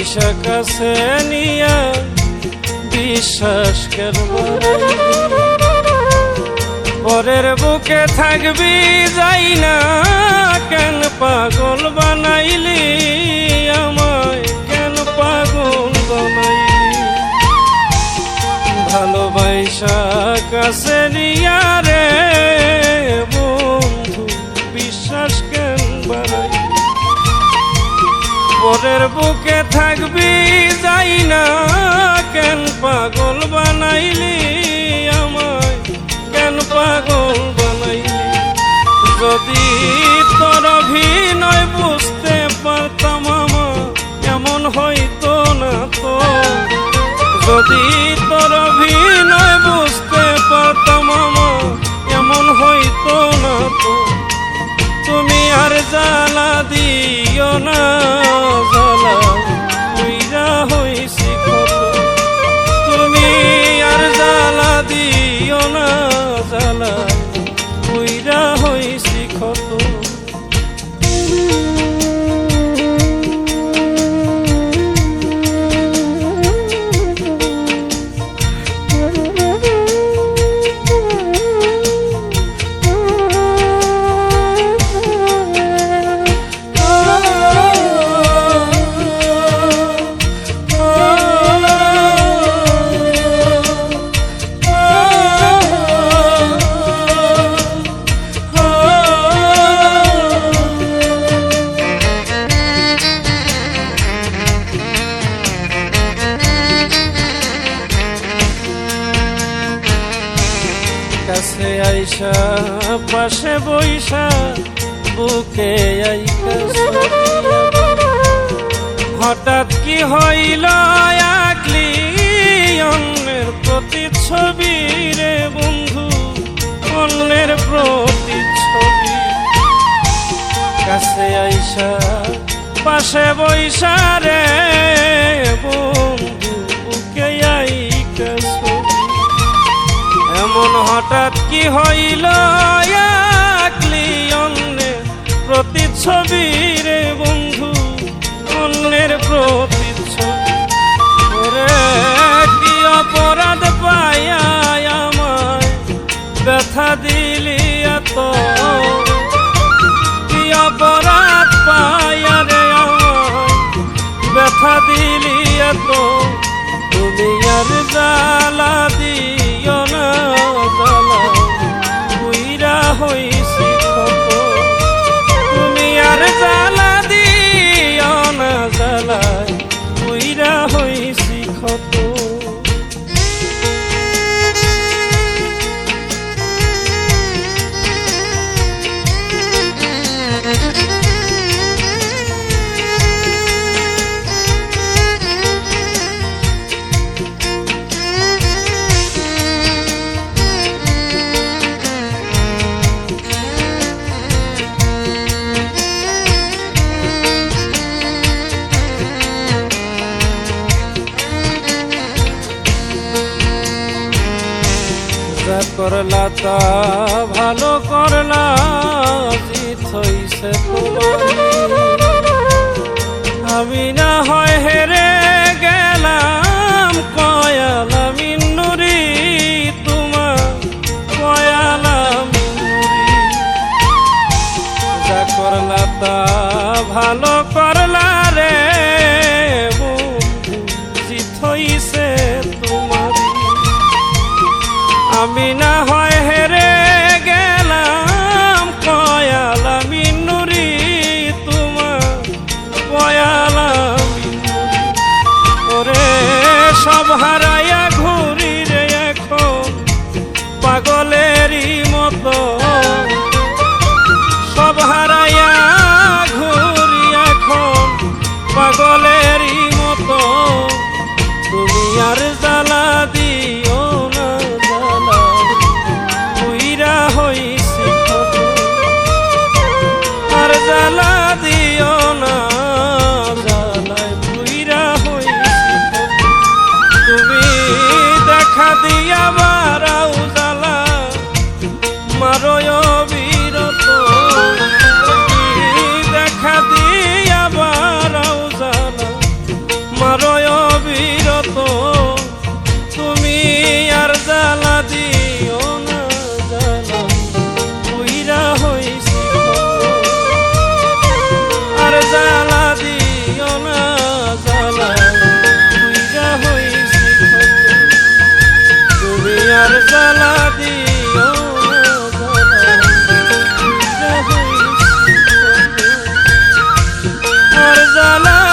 ভালোবাসা কাছে নিয়া বিশ্বাস করবার পরের বুকে থাকবি যাই না। পরের বুকে থাকবি, যাই না কেন পাগল বানাইলি আমায়? কেন পাগল বানাইলি? যদি তোর অভিনয় বুঝতে পারতাম আমার এমন হইতো না তো। যদি তোর অভিনয় বুঝতে পারতাম আমার এমন হইতো কাছে আইসা, পাশে বইসা, বুকে হঠাৎ কি হইল আকলি অন্যের প্রতিচ্ছবি রে বন্ধু, অন্যের প্রতিচ্ছবি। কাছে আইসা, পাশে বইসা এমন হঠাৎ কি হইল? অন্যের প্রতিচ্ছবি রে বন্ধু, অন্যের প্রতিচ্ছবি কি অপরাধ পাইয়া আমায় ব্যথা দিলি এত? কি অপরাধ পাইয়া রে আমায় ব্যথা দিলি এত? তুমি আর জ্বালা করলা তা ভালো করলা হইছে তোমার। আমি না হয় হেরে গেলাম মতো তুমি আর জ্বালা La la.